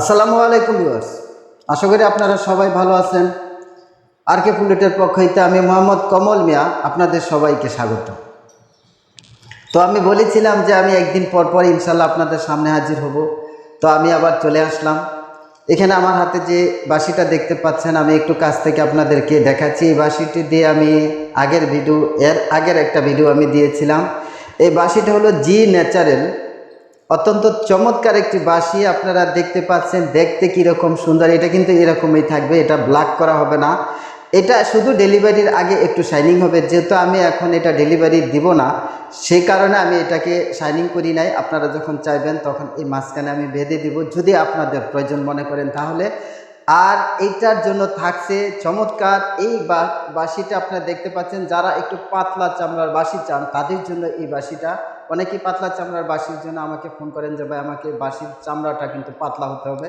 আসসালামু আলাইকুম ভিউয়ার্স। আশা করি আপনারা সবাই ভালো আছেন। আর কে পুলেটের পক্ষ হইতে আমি মোহাম্মদ কমল মিয়া আপনাদের সবাইকে স্বাগত। তো আমি বলেছিলাম যে আমি একদিন পর পর ইনশাল্লাহ আপনাদের সামনে হাজির হব। তো আমি আবার চলে আসলাম। এখানে আমার হাতে যে বাঁশিটা দেখতে পাচ্ছেন, আমি একটু কাছ থেকে আপনাদেরকে দেখাচ্ছি। এই বাঁশিটি দিয়ে আমি আগের ভিডিও, এর আগের একটা ভিডিও আমি দিয়েছিলাম। এই বাঁশিটা হলো জি ন্যাচারাল অত্যন্ত চমৎকার একটি বাঁশি আপনারা দেখতে পাচ্ছেন। দেখতে কীরকম সুন্দর, এটা কিন্তু এরকমই থাকবে, এটা ব্ল্যাক করা হবে না। এটা শুধু ডেলিভারির আগে একটু শাইনিং হবে, যেহেতু আমি এখন এটা ডেলিভারি দিব না সেই কারণে আমি এটাকে শাইনিং করি নাই। আপনারা যখন চাইবেন তখন এই মাঝখানে আমি বেঁধে দিব, যদি আপনাদের প্রয়োজন মনে করেন তাহলে। আর এইটার জন্য থাকছে চমৎকার এই বাঁশিটা আপনারা দেখতে পাচ্ছেন, যারা একটু পাতলা চামড়ার বাঁশি চান, তাদের জন্য এই বাঁশিটা অনেকেই পাতলা চামড়ার বাসির জন্য আমাকে ফোন করেন যে, ভাই, আমাকে বাসির চামড়াটা কিন্তু পাতলা হতে হবে।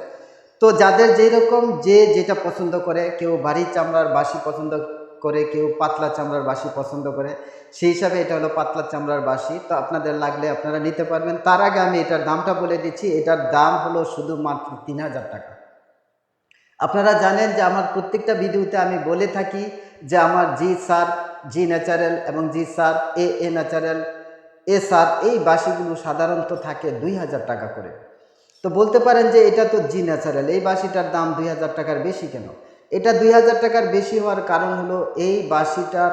তো যাদের যেই রকম যে যেটা পছন্দ করে, কেউ বাড়ির চামড়ার বাসি পছন্দ করে, কেউ পাতলা চামড়ার বাসি পছন্দ করে, সেই হিসাবে এটা হলো পাতলা চামড়ার বাসি। তো আপনাদের লাগলে আপনারা নিতে পারবেন। তার আগে আমি এটার দামটা বলে দিচ্ছি। এটার দাম হলো শুধুমাত্র তিন হাজার টাকা। আপনারা জানেন যে, আমার প্রত্যেকটা ভিডিওতে আমি বলে থাকি যে, আমার জি স্যার, জি ন্যাচারাল এবং G sharp, A A natural A sharp, এই বাঁশিগুলো সাধারণত থাকে দুই হাজার টাকা করে। তো বলতে পারেন যে এটা তো জি ন্যাচারাল, এই বাঁশিটার দাম দুই হাজার টাকার বেশি কেন? এটা দুই হাজার টাকার বেশি হওয়ার কারণ হলো এই বাঁশিটার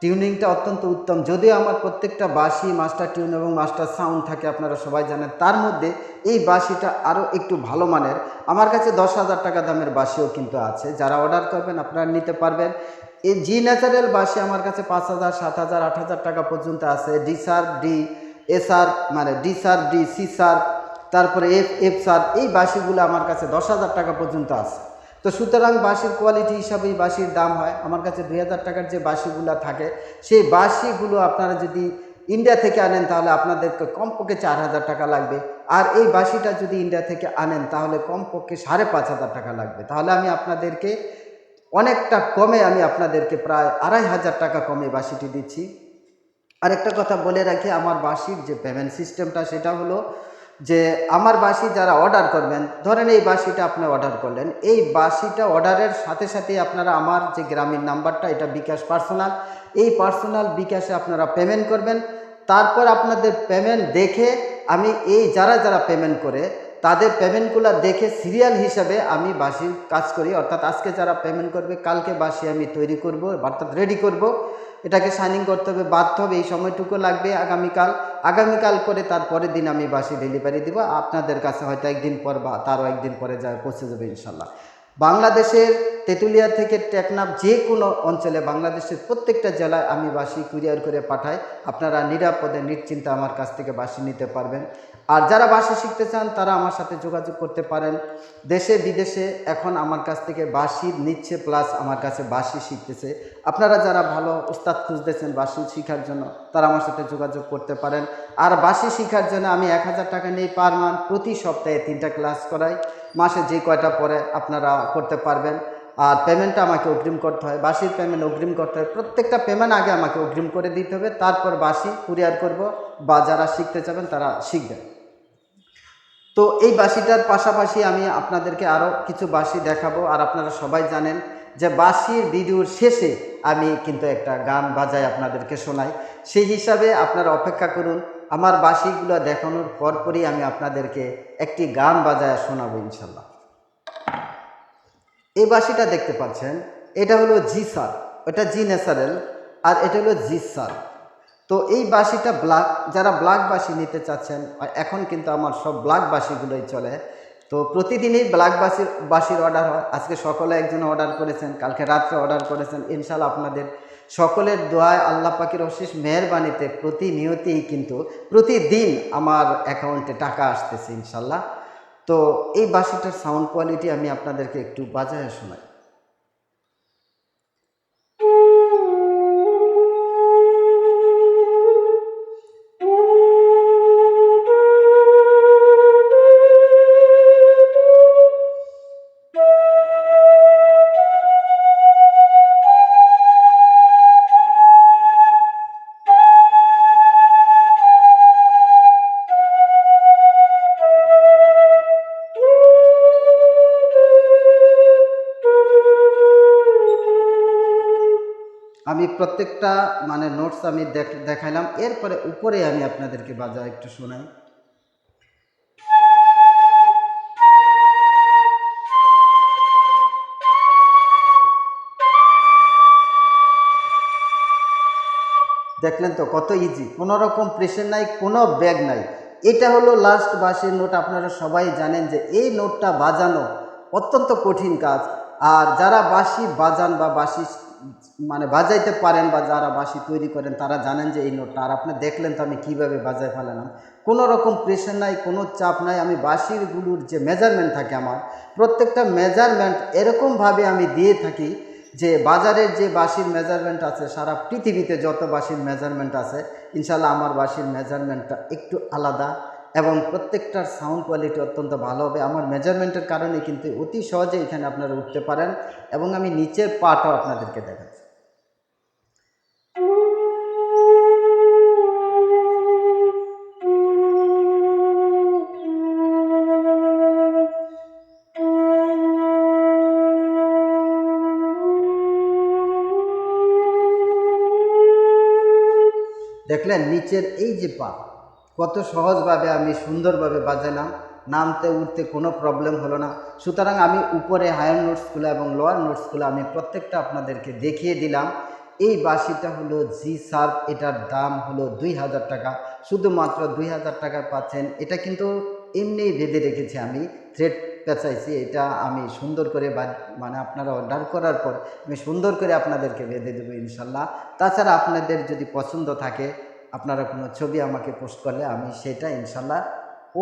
টিউনিংটা অত্যন্ত উত্তম। যদিও আমার প্রত্যেকটা বাঁশি মাস্টার টিউন এবং মাস্টার সাউন্ড থাকে, আপনারা সবাই জানেন, তার মধ্যে এই বাঁশিটা আরও একটু ভালো মানের। আমার কাছে দশ হাজার টাকা দামের বাঁশিও কিন্তু আছে, যারা অর্ডার করবেন আপনারা নিতে পারবেন। এই জি ন্যাচারাল বাঁশি আমার কাছে পাঁচ হাজার, সাত হাজার, আট হাজার টাকা পর্যন্ত আছে। D sharp D S R মানে D sharp D C sharp তারপরে এফ এফ সার এই বাঁশিগুলো আমার কাছে দশ হাজার টাকা পর্যন্ত আছে। তো সুতরাং বাঁশির কোয়ালিটি হিসাবেই বাঁশির দাম হয়। আমার কাছে দুই হাজার টাকার যে বাঁশিগুলো থাকে, সেই বাঁশিগুলো আপনারা যদি ইন্ডিয়া থেকে আনেন, তাহলে আপনাদেরকে কমপক্ষে চার হাজার টাকা লাগবে। আর এই বাঁশিটা যদি ইন্ডিয়া থেকে আনেন, তাহলে কমপক্ষে সাড়ে পাঁচ হাজার টাকা লাগবে। তাহলে আমি আপনাদেরকে অনেকটা কমে আমি আপনাদেরকে প্রায় আড়াই হাজার টাকা কমে বাসিটি দিচ্ছি। আরেকটা কথা বলে রাখি, আমার বাসির যে পেমেন্ট সিস্টেমটা সেটা হলো যে আমার বাসি যারা অর্ডার করবেন, ধরেন এই বাসিটা আপনি অর্ডার করলেন, এই বাসিটা অর্ডারের সাথে সাথে আপনারা আমার যে গ্রামীণ নাম্বারটা, এটা বিকাশ পার্সোনাল এই পার্সোনাল বিকাশে আপনারা পেমেন্ট করবেন। তারপর আপনাদের পেমেন্ট দেখে আমি এই যারা যারা পেমেন্ট করে তাদের পেমেন্টগুলো দেখে সিরিয়াল হিসাবে আমি বাঁশির কাজ করি। অর্থাৎ আজকে যারা পেমেন্ট করবে, কালকে বাসি আমি তৈরি করব, অর্থাৎ রেডি করব। এটাকে শাইনিং করতে হবে, বাধ্য হবে, এই সময়টুকু লাগবে আগামীকাল। আগামীকাল করে তারপরের দিন আমি বাসি ডেলিভারি দিব। আপনাদের কাছে হয়তো একদিন পর বা তারও একদিন পরে যায় পৌঁছে যাবে ইনশাল্লাহ। বাংলাদেশের তেঁতুলিয়া থেকে টেকনাফ যে কোনো অঞ্চলে, বাংলাদেশের প্রত্যেকটা জেলায় আমি বাসি কুরিয়ার করে পাঠাই। আপনারা নিরাপদে, নিশ্চিন্তে আমার কাছ থেকে বাসি নিতে পারবেন। আর যারা বাসি শিখতে চান, তারা আমার সাথে যোগাযোগ করতে পারেন। দেশে, বিদেশে এখন আমার কাছ থেকে বাসি নিচ্ছে, প্লাস আমার কাছে বাসি শিখতেছে। আপনারা যারা ভালো উস্তাদ খুঁজতেছেন বাসি শিখার জন্য, তারা আমার সাথে যোগাযোগ করতে পারেন। আর বাসি শিখার জন্য আমি এক হাজার টাকা নিই পার মান্থ প্রতি সপ্তাহে তিনটা ক্লাস করাই। মাসে যে কয়টা পরে আপনারা করতে পারবেন। আর পেমেন্টটা আমাকে অগ্রিম করতে হয়। বাসির পেমেন্ট অগ্রিম করতে হয়। প্রত্যেকটা পেমেন্ট আগে আমাকে অগ্রিম করে দিতে হবে। তারপর বাসি কুরিয়ার করব বা যারা শিখতে চাবেন তারা শিখবেন তো এই বাঁশিটার পাশাপাশি আমি আপনাদেরকে আরও কিছু বাঁশি দেখাবো। আর আপনারা সবাই জানেন যে বাঁশির ভিডিওর শেষে আমি কিন্তু একটা গান বাজাই আপনাদেরকে শোনাই। সেই হিসাবে আপনারা অপেক্ষা করুন। আমার বাঁশিগুলো দেখানোর পরপরই আমি আপনাদেরকে একটি গান বাজায় শোনাবো ইনশাল্লাহ। এই বাঁশিটা দেখতে পাচ্ছেন, এটা হলো জি সার এটা জি ন্যাচারাল আর এটা হলো জি সার তো এই বাঁশিটা ব্ল্যাক, যারা ব্ল্যাক বাঁশি নিতে চাচ্ছেন এখন কিন্তু আমার সব ব্ল্যাক বাঁশিগুলোই চলে, তো প্রতিদিনই ব্ল্যাক বাঁশির বাঁশির অর্ডার হয়। আজকে সকলে একজন অর্ডার করেছেন, কালকে রাত্রে অর্ডার করেছেন ইনশাল্লাহ আপনাদের সকলের দোয়ায় আল্লাহ পাখির অশেষ মেহরবানিতে প্রতিনিয়তেই কিন্তু, প্রতিদিন আমার অ্যাকাউন্টে টাকা আসতেছে ইনশাল্লাহ তো এই বাঁশিটার সাউন্ড কোয়ালিটি আমি আপনাদেরকে একটু বাজায় শোনাই। প্রত্যেকটা মানে নোটস আমি দেখ- দেখাইলাম। এরপরে উপরে আমি আপনাদেরকে বাজা একটু শোনাই। দেখলেন তো কত ইজি কোনো রকম প্রেশার নাই, কোনো ব্যাগ নাই। এটা হলো লাস্ট বাসের নোট আপনারা সবাই জানেন যে এই নোটটা বাজানো অত্যন্ত কঠিন কাজ। আর যারা বাঁশি বাজান বা বাঁশি মানে বাজাইতে পারেন বা যারা বাঁশি তৈরি করেন, তারা জানেন যে এই নোটটা। আর আপনি দেখলেন তো আমি কীভাবে বাজায় ফেলালাম। কোনো রকম প্রেশার নাই, কোনো চাপ নাই। আমি বাঁশিরগুলোর যে মেজারমেন্ট থাকে আমার, প্রত্যেকটা মেজারমেন্ট এরকমভাবে আমি দিয়ে থাকি যে বাজারের যে বাঁশির মেজারমেন্ট আছে, সারা পৃথিবীতে যত বাঁশির মেজারমেন্ট আছে, ইনশাল্লাহ আমার বাঁশির মেজারমেন্টটা একটু আলাদা। এবং প্রত্যেকটার সাউন্ড কোয়ালিটি অত্যন্ত ভালো হবে। আমার মেজারমেন্টের কারণে কিন্তু অতি সহজে এখানে আপনারা উঠতে পারেন এবং আমি নিচের পাটাও আপনাদেরকে দেখাচ্ছি। দেখলেন নিচের এই যে পা কত সহজভাবে আমি সুন্দরভাবে বাজালাম, নামতে, উঠতে কোনো প্রবলেম হলো না। সুতরাং আমি উপরে হায়ার নোটসগুলো এবং লোয়ার নোটসগুলো আমি প্রত্যেকটা আপনাদেরকে দেখিয়ে দিলাম। এই বাঁশিটা হলো জি সার্ভ এটার দাম হলো দুই হাজার টাকা। শুধুমাত্র দুই হাজার টাকায় পাচ্ছেন। এটা কিন্তু এমনিই বেঁধে রেখেছি আমি থ্রেড পেঁচাইছি, এটা আমি সুন্দর করে মানে আপনারা অর্ডার করার পর আমি সুন্দর করে আপনাদেরকে বেঁধে দেবো ইনশাল্লাহ। তাছাড়া আপনাদের যদি পছন্দ থাকে আপনারা কোনো ছবি আমাকে পোস্ট করলে আমি সেটা ইনশাল্লাহ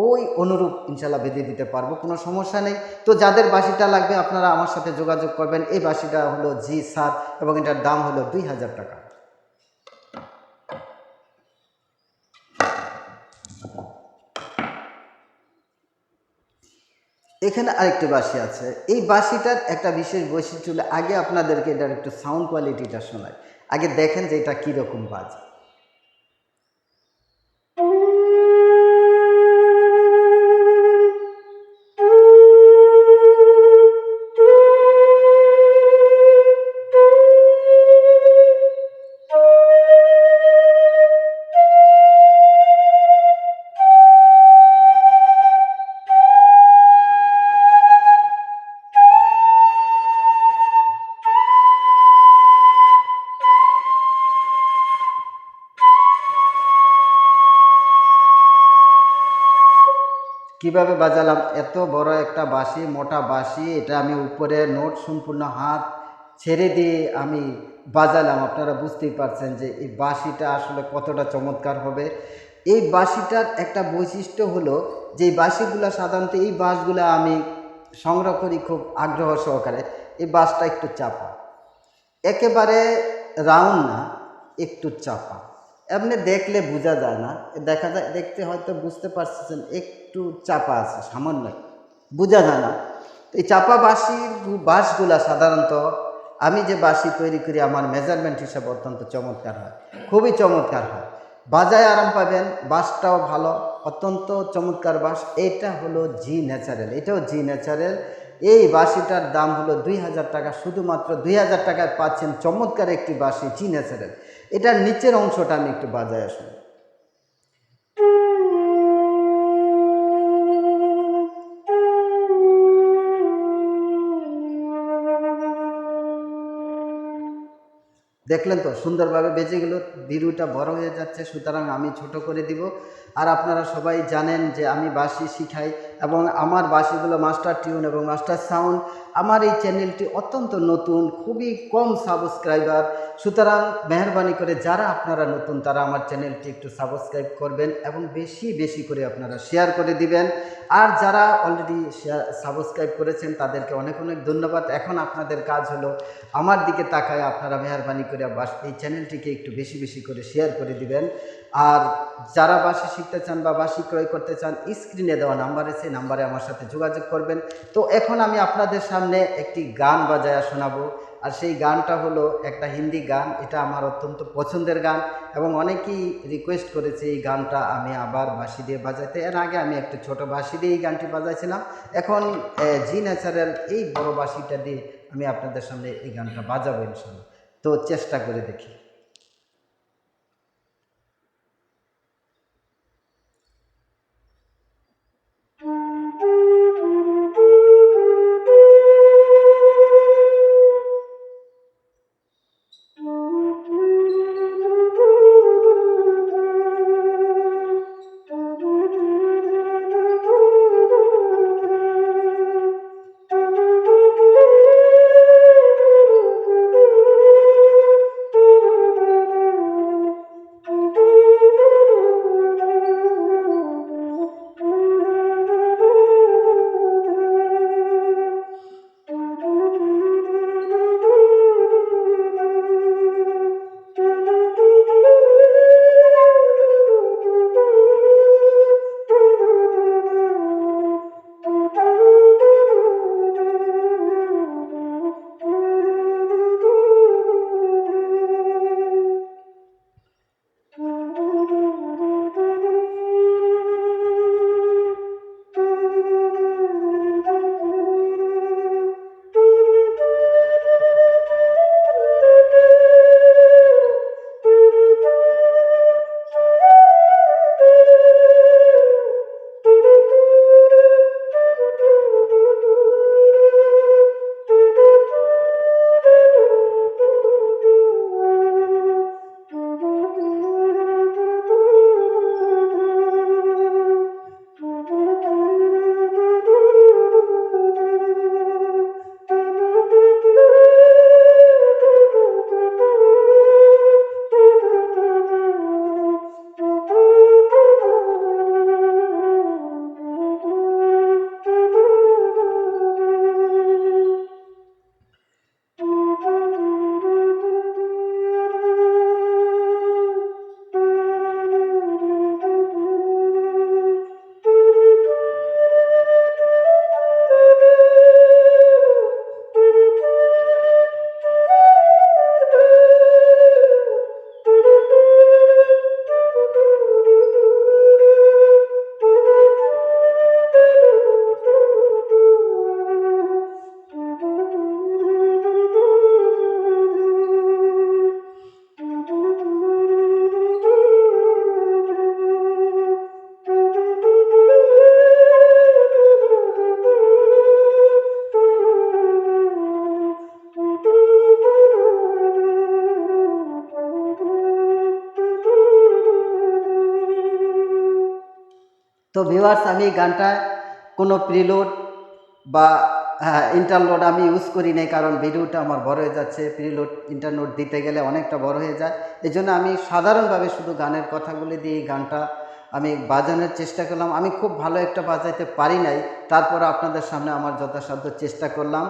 ওই অনুরূপ ইনশাল্লাহ বেঁধে দিতে পারব, কোনো সমস্যা নেই। তো যাদের বাসিটা লাগবে আপনারা আমার সাথে যোগাযোগ করবেন। এই বাসিটা হলো জি সার এবং এটার দাম হলো দুই হাজার টাকা। এখানে আরেকটি বাঁশি আছে। এই বাঁশিটার একটা বিশেষ বৈশিষ্ট্য হলো, আগে আপনাদেরকে এটার একটু সাউন্ড কোয়ালিটিটা শোনায় আগে দেখেন যে এটা কীরকম বাজে। কীভাবে বাজালাম? এত বড় একটা বাঁশি, মোটা বাঁশি, এটা আমি উপরে নোট সম্পূর্ণ হাত ছেড়ে দিয়ে আমি বাজালাম। আপনারা বুঝতেই পারছেন যে এই বাঁশিটা আসলে কতটা চমৎকার হবে। এই বাঁশিটার একটা বৈশিষ্ট্য হলো যে বাঁশিগুলো সাধারণত এই বাঁশগুলো আমি সংগ্রহ করি খুব আগ্রহ সহকারে। এই বাঁশটা একটু চাপা। একেবারে রাউন্ড না, একটু চাপা। এমনি দেখলে বোঝা যায় না। দেখা যায়, দেখতে হয়তো বুঝতে পারছেন একটু চাপা আছে, সামান্য বোঝা যায় না। এই চাপা বাঁশির বাঁশগুলা সাধারণত, আমি যে বাঁশি তৈরি করি, আমার মেজারমেন্ট হিসাবে অত্যন্ত চমৎকার হয়। খুবই চমৎকার হয়। বাজায় আরাম পাবেন বাঁশটাও ভালো, অত্যন্ত চমৎকার বাঁশ এটা হলো জি ন্যাচারাল এটাও জি ন্যাচারাল এই বাঁশিটার দাম হলো দুই হাজার টাকা। শুধুমাত্র দুই হাজার টাকায় পাচ্ছেন চমৎকার একটি বাঁশি জি ন্যাচারাল এটার নিচের অংশটা আমি একটু বাজায় আসুন দেখলেন তো, সুন্দরভাবে বেঁচে গেল ভিডিওটা বড় হয়ে যাচ্ছে, সুতরাং আমি ছোট করে দিব। আর আপনারা সবাই জানেন যে আমি বাঁশি শিখাই এবং আমার বাসিগুলো মাস্টার টিউন এবং মাস্টার সাউন্ড। আমার এই চ্যানেলটি অত্যন্ত নতুন, খুবই কম সাবস্ক্রাইবার। সুতরাং মেহরবানি করে যারা আপনারা নতুন, তারা আমার চ্যানেলটি একটু সাবস্ক্রাইব করবেন এবং বেশি বেশি করে আপনারা শেয়ার করে দিবেন। আর যারা অলরেডি শেয়ার সাবস্ক্রাইব করেছেন, তাদেরকে অনেক অনেক ধন্যবাদ। এখন আপনাদের কাজ হলো আমার দিকে তাকায় আপনারা মেহরবানি করে এই চ্যানেলটিকে একটু বেশি বেশি করে শেয়ার করে দিবেন। আর যারা বাসি শিখতে চান বা বাসি ক্রয় করতে চান স্ক্রিনে দেওয়া নাম্বার আছে নাম্বারে আমার সাথে যোগাযোগ করবেন। তো এখন আমি আপনাদের সামনে একটি গান বাজায়া শোনাবো। আর সেই গানটা হলো একটা হিন্দি গান। এটা আমার অত্যন্ত পছন্দের গান এবং অনেকেই রিকোয়েস্ট করেছে এই গানটা আমি আবার বাঁশি দিয়ে বাজাইতে। এর আগে আমি একটা ছোট বাঁশি দিয়ে এই গানটি বাজাইছিলাম। এখন জি ন্যাচারাল এই বড় বাঁশিটা দিয়ে আমি আপনাদের সামনে এই গানটা বাজাবো ইনশাল্লাহ তো চেষ্টা করে দেখি। তো ভিউয়ার্স আমি গানটা কোনো প্রিলোড বা হ্যাঁ ইন্টারলোড আমি ইউজ করি নাই, কারণ ভিডিওটা আমার বড় হয়ে যাচ্ছে। প্রিলোড ইন্টারনোড দিতে গেলে অনেকটা বড় হয়ে যায়। এই জন্য আমি সাধারণভাবে শুধু গানের কথাগুলি দিয়ে গানটা আমি বাজানোর চেষ্টা করলাম। আমি খুব ভালো একটা বাজাইতে পারি নাই। তারপর আপনাদের সামনে আমার যথাসাধ্য চেষ্টা করলাম।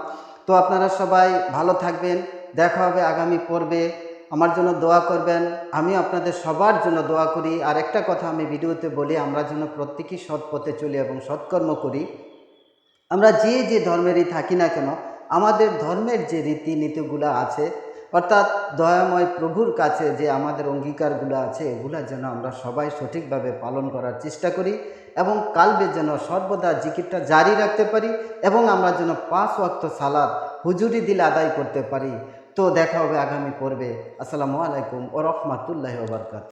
তো আপনারা সবাই ভালো থাকবেন। দেখা হবে আগামী পর্বে। আমার জন্য দোয়া করবেন, আমি আপনাদের সবার জন্য দোয়া করি। আর একটা কথা আমি ভিডিওতে বলি, আমরা যেন প্রত্যেকেই সৎ পথে চলি এবং সৎকর্ম করি। আমরা যে যে ধর্মেরই থাকি না কেন, আমাদের ধর্মের যে রীতিনীতিগুলো আছে, অর্থাৎ দয়াময় প্রভুর কাছে যে আমাদের অঙ্গীকারগুলো আছে, এগুলা যেন আমরা সবাই সঠিকভাবে পালন করার চেষ্টা করি এবং কালবে যেন সর্বদা জিকিরটা জারি রাখতে পারি এবং আমরা যেন পাঁচ ওয়াক্ত সালাদ হুজুরি দিলে আদায় করতে পারি। তো দেখা হবে আগামী পর্বে। আসসালামু আলাইকুম ও রহমাতুল্লাহ ওবরকাত